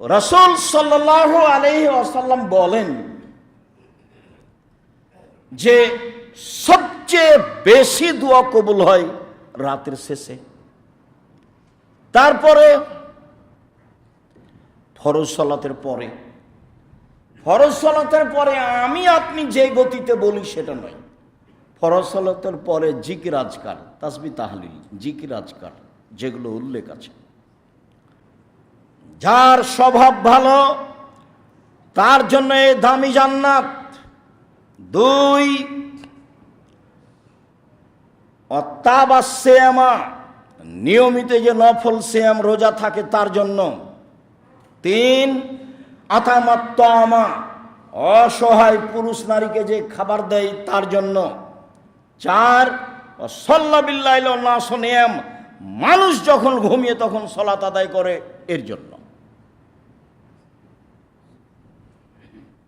রসুল সাল্লাহ আলহি আসাল্লাম বলেন যে সবচেয়ে বেশি দোয়া কবুল হয় রাতের শেষে। তারপরে ফরজ সলাতের পরে। ফরজ সলাতের পরে আমি আপনি যে গতিতে বলি সেটা নয়। ফরজ সলাতের পরে জিকির আজকার, তাসবি তাহলিল, জিকির আজকার, যেগুলো উল্লেখ আছে। যার স্বভাব ভালো, তার জন্য এ দামি জান্নাত। দুই অত্যাবা শ্যামা নিয়মিত যে নফল শ্যাম রোজা থাকে তার জন্য। তিন আতামাত্মা অসহায় পুরুষ নারীকে যে খাবার দেয় তার জন্য। চার সল্লাবিল্লাহ নাসনিয়াম, মানুষ যখন ঘুমিয়ে তখন সলাত আদায় করে এর জন্য।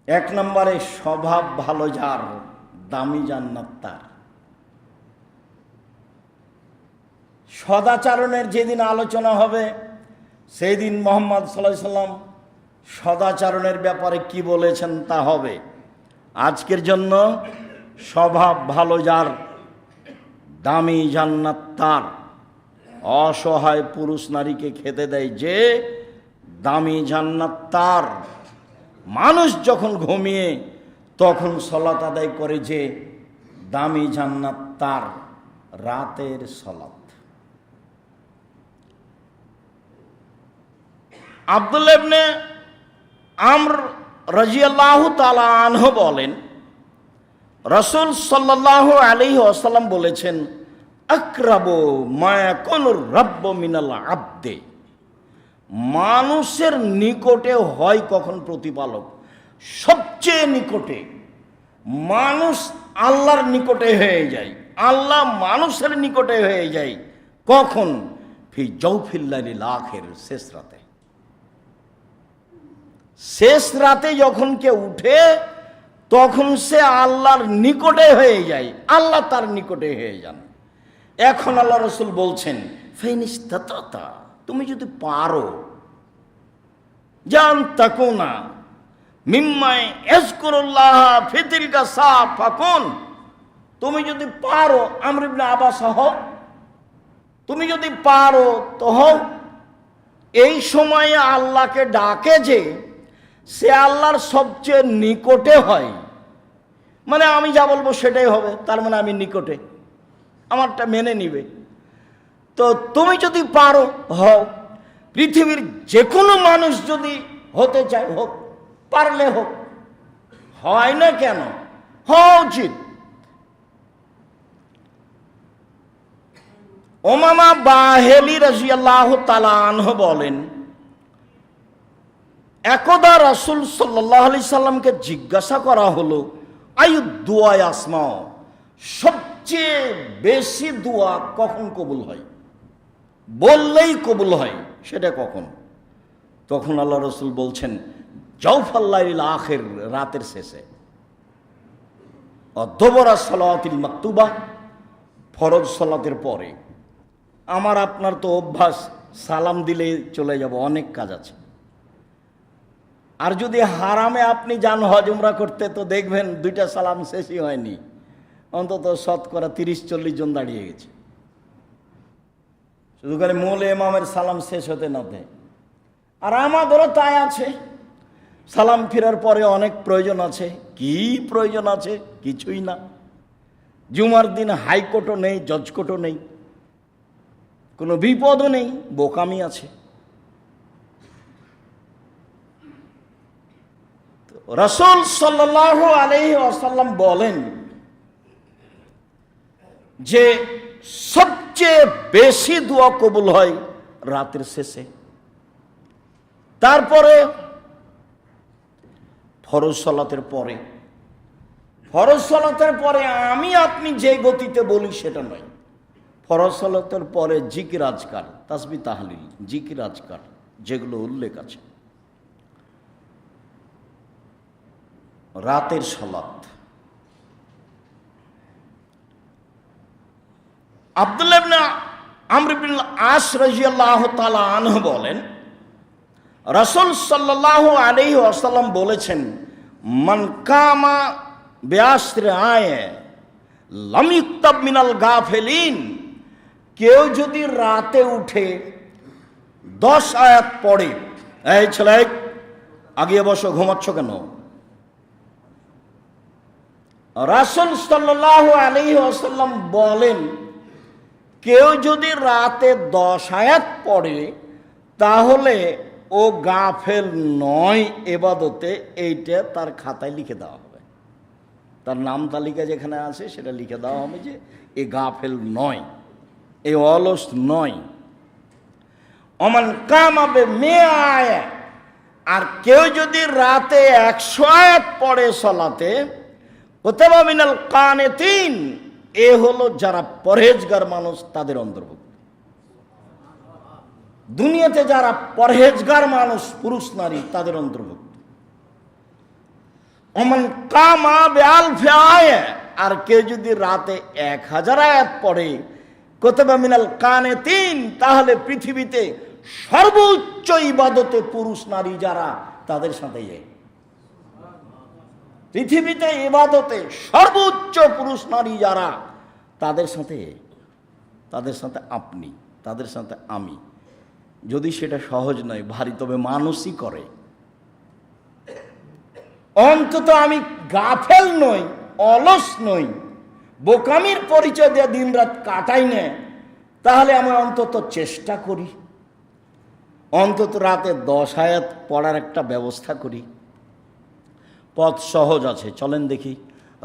এক নম্বরে স্বভাব ভালো যার, দামি জান্নাত তার। সদাচারণের যেদিন আলোচনা হবে সেই দিন মোহাম্মদ সাল্লাহ সাল্লাম সদাচারণের ব্যাপারে কি বলেছেন তা হবে। আজকের জন্য স্বভাব ভালো যার, দামি জান্নাত তার। অসহায় পুরুষ নারীকে খেতে দেয় যে, দামি জান্নাত তার। মানুষ যখন ঘুমিয়ে, তখন সলাত আদায় করে যে দামি জান্নাত তার রাতের সলাত। আবদুল্লাবনে আমর রাজিয়াল্লাহ তালা আনহ বলেন, রসুল সাল্লাহ আলী আসাল্লাম বলেছেন, আক্রাবো মায়া কোন রব্য মিনাল আব্দে। মানুষের নিকটে হয় কখন প্রতিপালক? সবচেয়ে নিকটে। মানুষ আল্লাহর নিকটে হয়ে যায়। আল্লাহ মানুষের নিকটে হয়ে যায় কখন? ফি জৌফিল্লালি লাখের শেষ রাতে। শেষ রাতে যখন কে উঠে, তখন সে আল্লাহর নিকটে হয়ে যায়। আল্লাহ তার নিকটে হয়ে যান। এখন আল্লাহ রসুল বলছেন ফেনিস্তা তুমি যদি পারো, জান তাকো না। তুমি যদি পারো আবাস তুমি যদি পারো, তো এই সময়ে আল্লাহকে ডাকে যে, সে আল্লাহর সবচেয়ে নিকটে হয়। মানে আমি যা বলব সেটাই হবে, তার মানে আমি নিকটে। আমারটা মেনে নিবে। তো তুমি যদি পারো, হও। পৃথিবীর যে কোনো মানুষ যদি হতে চায়, হোক, পারলে হোক। হয় না কেন? হওয়া উচিত। ওমামা বাহেলি রাজিয়াল্লাহ তালানহ বলেন, একদা রাসুল সাল্লাহ আলি সাল্লামকে জিজ্ঞাসা করা হলো, আয়ু দোয়ায় আসমাও, সবচেয়ে বেশি দোয়া কখন কবুল হয়? বললেই কবুল হয়, সেটা কখন? তখন আল্লাহ রসুল বলছেন জৌফাল্লাহ আখের, রাতের শেষে। অধ্যবরা সালাতিল মাকতুবা, ফরজ সালাতের পরে। আমার, আপনার তো অভ্যাস, সালাম দিলে চলে যাব, অনেক কাজ আছে। আর যদি হারামে আপনি যান হজমরা করতে, তো দেখবেন দুইটা সালাম শেষই হয়নি। অন্তত শতকরা তিরিশ, চল্লিশ জন দাঁড়িয়ে গেছে। শুধু করে মূল এমামের সালাম শেষ হতে না দেয়। আর আমাদেরও তাই আছে। সালাম ফেরার পরে অনেক প্রয়োজন আছে। কি প্রয়োজন আছে? কিছুই না। জুমার দিন হাইকোর্টও নেই জজ কোর্টও নেই। কোনো বিপদও নেই, বোকামি আছে। রসুল সাল্লাহ আলহি আসাল্লাম বলেন যে সবচেয়ে বেশি দোয়া কবুল হয় রাতের শেষে। তারপরে ফরজ সলাতের পরে। ফরজ সলাতের পরে আমি আপনি যে গতিতে বলি সেটা নয়। ফরজ সলাতের পরে জিকির আজকার, তাসবি তাহলিল, জিকির আজকার, যেগুলো উল্লেখ আছে। রাতের সলাত। আবদুল্লাবনা আমরিবিন আস রাজিয়াল্লাহ তালা আনহ বলেন, রসুল সাল্লাহ আলী আসাল্লাম বলেছেন, মান কামা ব্যাস্ত্রে আয় লামিক্তাব মিনাল গাফেলিন কেউ যদি রাতে উঠে দশ আয়াত পড়ে, এই ছেলে, আগিয়ে বসো, ঘুমাচ্ছ কেন? রাসুল সাল্লাহ আলী আসাল্লাম বলেন কেউ যদি রাতে দশ আয়াত পড়ে, তাহলে ও গাফেল নয় এবাদতে, এইটা তার খাতায় লিখে দেওয়া হবে। তার নাম তালিকা যেখানে আছে, সেটা লিখে দেওয়া হবে যে, এ গাফেল নয়, এ অলস নয়। অমান কামাবে মেয়ে আয়, আর কেউ যদি রাতে একশো আয়াত পড়ে সলাতে কোথাও মিনাল কানে তিন এ হলো যারা পরহেজগার মানুষ, তাদের অন্তর্ভুক্ত। দুনিয়াতে যারা পরহেজগার মানুষ, পুরুষ, নারী, তাদের অন্তর্ভুক্ত। অমন কামা বেআল ফেয়ায় আর কেউ যদি রাতে এক হাজার আয়াত পড়ে কোথাও মিনাল কানে তিন তাহলে পৃথিবীতে সর্বোচ্চ ইবাদতে পুরুষ, নারী যারা, তাদের সাথে এ পৃথিবীতে ইবাদতে সর্বোচ্চ পুরুষ নারী যারা, তাদের সাথে তাদের সাথে আপনি, তাদের সাথে আমি। যদি সেটা সহজ নয়, ভারী, তবে মানুষই করে। অন্তত আমি গাফেল নই, অলস নই, বোকামির পরিচয় দিয়ে দিন রাত কাটাই না, তাহলে আমি অন্তত চেষ্টা করি। অন্তত রাতে দশ আয়াত পড়ার একটা ব্যবস্থা করি। পথ সহজ আছে। চলেন দেখি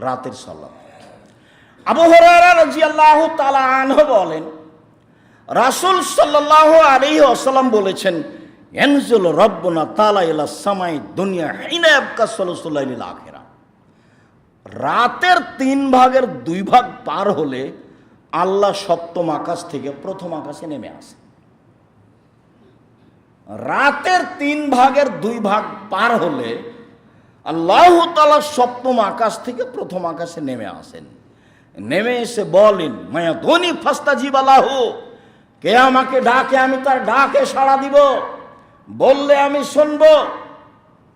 রাতের সলাপ আবু তাআলা আনহু বলেন, রাসূল সাল্লাল্লাহু আলাইহি ওয়াসাল্লাম বলেছেন, ইয়ানজুল রব্বুনা তাআলা ইলা সামাই দুনিয়া হিনা ইয়াবকা সুলুসুল লাইলিল আখিরা। রাতের তিন ভাগের দুই ভাগ পার হলে আল্লাহ সপ্তম আকাশ থেকে প্রথম আকাশে নেমে আসে। রাতের তিন ভাগের দুই ভাগ পার হলে আল্লাহ তালা সপ্তম আকাশ থেকে প্রথম আকাশে নেমে আসেন। নেমে এসে বলেন, মায়া ধনী ফাস্তা জীবালাহ কে আমাকে ডাকে, আমি তার ডাকে সাড়া দিব। বললে আমি শুনব,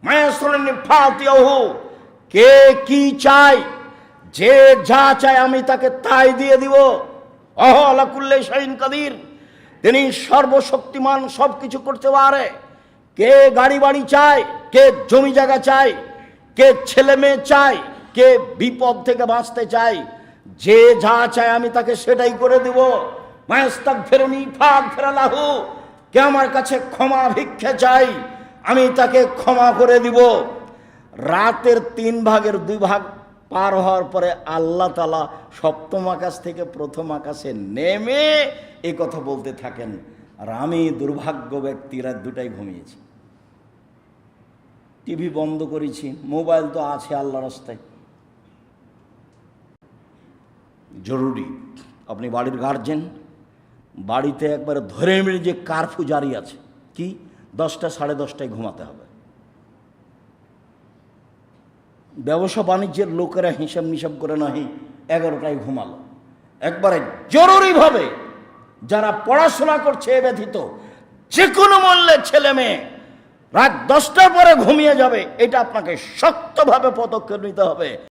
মায়া শোনেনি ফাতিয়াহ কে কি চাই যে যা চায় আমি তাকে তাই দিয়ে দিব। অহ আলাকুল্লে শাহিন কাদির, তিনি সর্বশক্তিমান সব কিছু করতে পারে। কে গাড়ি বাড়ি চায়, কে জমি জায়গা চায় কে ছেলে মেয়ে চায়, কে বিপদ থেকে বাঁচতে চায়, যে যা চায় আমি তাকে সেটাই করে দিব। মায়াস্তাক ফেরনি ফাঁক ফেরালাহু কে আমার কাছে ক্ষমা ভিক্ষা চাই আমি তাকে ক্ষমা করে দিব। রাতের তিন ভাগের দুই ভাগ পার হওয়ার পরে আল্লাহ তালা সপ্তম আকাশ থেকে প্রথম আকাশে নেমে এ কথা বলতে থাকেন। আর আমি দুর্ভাগ্য ব্যক্তিরা দুটাই ঘুমিয়েছি। টিভি বন্ধ করেছি, মোবাইল তো আছে আল্লাহ রাস্তায়। জরুরি। আপনি বাড়ির গার্জেন বাড়িতে একবারে ধরে মেরে যে কারফু জারি আছে, কি? দশটা, সাড়ে দশটায় ঘুমাতে হবে। ব্যবসা বাণিজ্যের লোকেরা হিসাব নিসাব করে নাহি, এগারোটায় ঘুমালো। একবারে জরুরিভাবে যারা পড়াশোনা করছে এ ব্যথিত যে কোনো মূল্যে ছেলে মেয়ে রাত দশটার পরে ঘুমিয়ে যাবে। এটা আপনাকে শক্তভাবে পদক্ষেপ নিতে হবে।